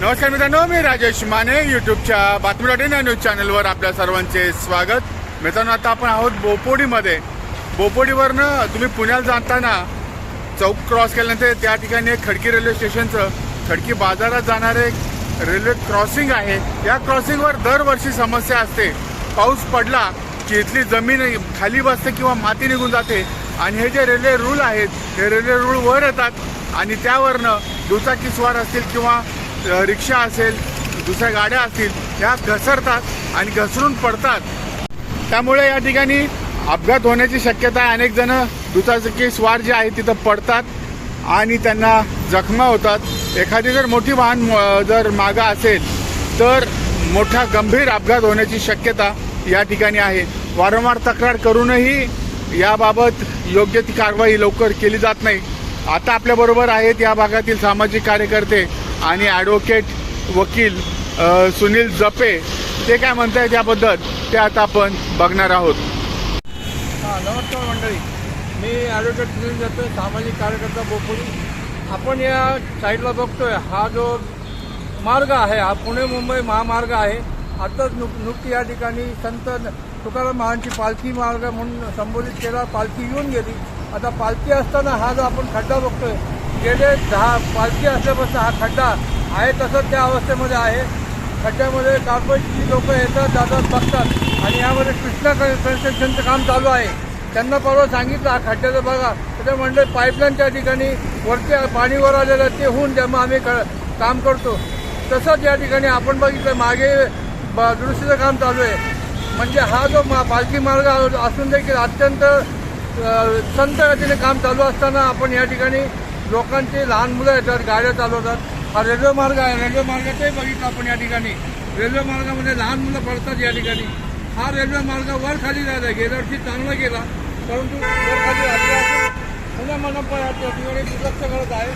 नमस्कार मित्रांनो मी राजेश माने युट्यूबच्या बातमी डॉट इन या न्यूज चॅनलवर आपल्या सर्वांचे स्वागत. मित्रांनो आता आपण आहोत बोपोडीमध्ये. बोपोडीवरनं तुम्ही पुण्याला जाताना चौक क्रॉस केल्यानंतर त्या ठिकाणी एक खडकी रेल्वे स्टेशनचं खडकी बाजारात जाणारे एक रेल्वे क्रॉसिंग आहे. या क्रॉसिंगवर दरवर्षी समस्या असते. पाऊस पडला की इथली जमीन खाली बसते किंवा माती निघून जाते. आणि हे जे रेल्वे रूळ आहेत हे रेल्वे रूळ वर येतात. आणि त्यावरनं दुचाकी स्वार असतील किंवा रिक्षा असेल दुसऱ्या गाड्या असतील ह्या घसरतात आणि घसरून पडतात. त्यामुळे या ठिकाणी अपघात होण्याची शक्यता आहे. अनेक जण दुचाकी स्वार जे आहेत तिथं पडतात आणि त्यांना जखमा होतात. एखादी जर मोठी वाहन जर मागा असेल तर मोठा गंभीर अपघात होण्याची शक्यता या ठिकाणी आहे. वारंवार तक्रार करूनही याबाबत योग्य ती कारवाई लवकर केली जात नाही. आता आपल्याबरोबर आहेत या भागातील सामाजिक कार्यकर्ते आणि ॲडव्होकेट वकील सुनील जपे ते काय म्हणताय त्याबद्दल ते आता आपण बघणार आहोत. हां नमस्कार मंडळी. मी ॲडव्होकेट सुनील जातो सामाजिक कार्यकर्ता बोपुरी. आपण या साईडला बघतोय हा जो मार्ग आहे हा पुणे मुंबई महामार्ग आहे. आताच नुक नुकती या ठिकाणी संत तुकाराम महाराजांची पालखी मार्ग म्हणून संबोधित केला पालखी येऊन गेली. आता पालखी असताना हा जो आपण खड्डा बघतोय गेले दहा पालखी असल्यापासून हा खड्डा आहे तसंच त्या अवस्थेमध्ये आहे. खड्ड्यामध्ये कार्पोरेटची लोक येतात जातात बघतात आणि यामध्ये कृष्णा कन्स्ट्रक्शनचं काम चालू आहे. त्यांना परवा सांगितलं हा खड्ड्याचं बघा. तर म्हणलं पाईपलाईन त्या ठिकाणी वरती पाणीवर आलेलं ते होऊन त्यामुळे आम्ही क- काम करतो. तसंच या ठिकाणी आपण बघितलं मागे ब- दुरुस्तीचं काम चालू आहे. म्हणजे हा जो मा पालखी मार्ग असून देखील अत्यंत संत गतीने काम चालू असताना आपण या ठिकाणी लोकांचे लहान मुलं येतात गाड्या चालवतात. हा रेल्वे मार्ग आहे. रेल्वे मार्गाचंही बघितलं आपण या ठिकाणी. रेल्वे मार्गामध्ये लहान मुलं पडतात या ठिकाणी. हा रेल्वे मार्ग वर खाली झाला गेल्या वर्षी चांगला गेला परंतु वर खाली पुन्हा मनपा या ठिकाणी दुर्लक्ष करत आहे.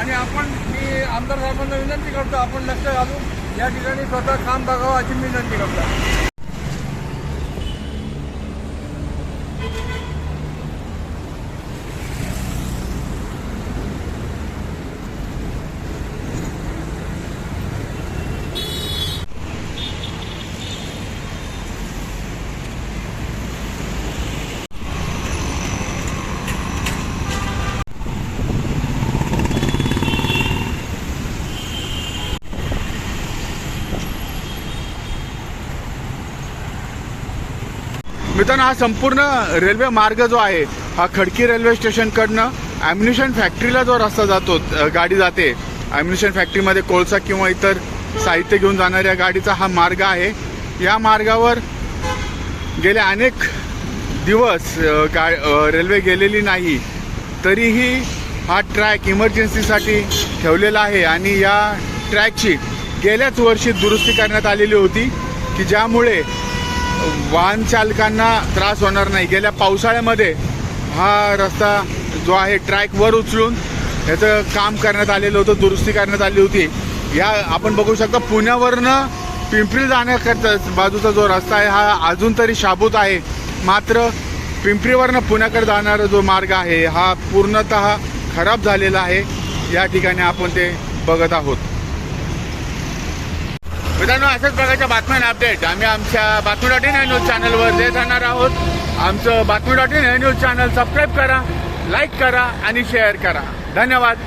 आणि आपण मी आमदार साहेबांना विनंती करतो आपण लक्ष घालून या ठिकाणी स्वतः काम बघावं अशी विनंती करतो. मित्रांनो हा संपूर्ण रेल्वे मार्ग जो आहे हा खडकी रेल्वे स्टेशनकडनं ॲम्युनिशन फॅक्टरीला जो रस्ता जातो गाडी जाते ॲम्युनिशन फॅक्टरीमध्ये कोळसा किंवा इतर साहित्य घेऊन जाणाऱ्या गाडीचा हा मार्ग आहे. या मार्गावर गेले अनेक दिवस गा रेल्वे गेलेली नाही तरीही हा ट्रॅक इमर्जन्सीसाठी ठेवलेला आहे आणि या ट्रॅकची गेल्याच वर्षी दुरुस्ती करण्यात आलेली होती की ज्यामुळे वाहन चालकांना त्रास होणार नाही. गेल्या पावसाळ्यामध्ये हा रस्ता जो आहे ट्रॅकवर उचलून ह्याचं काम करण्यात आलेलं होतं दुरुस्ती करण्यात आली होती. या आपण बघू शकता पुण्यावरनं पिंपरी जाण्याकरता बाजूचा जो रस्ता आहे हा अजून तरी शाबूत आहे. मात्र पिंपरीवरनं पुण्याकडे जाणारा जो मार्ग आहे हा पूर्णतः खराब झालेला आहे. या ठिकाणी आपण ते बघत आहोत. मित्रांनो अशाच प्रकारच्या बातम्या आणि अपडेट आम्ही आमच्या बातमी डॉट इन न्यूज चॅनलवर देत राहणार आहोत. आमचं Batmi dot in news channel subscribe करा लाईक करा आणि शेअर करा. धन्यवाद.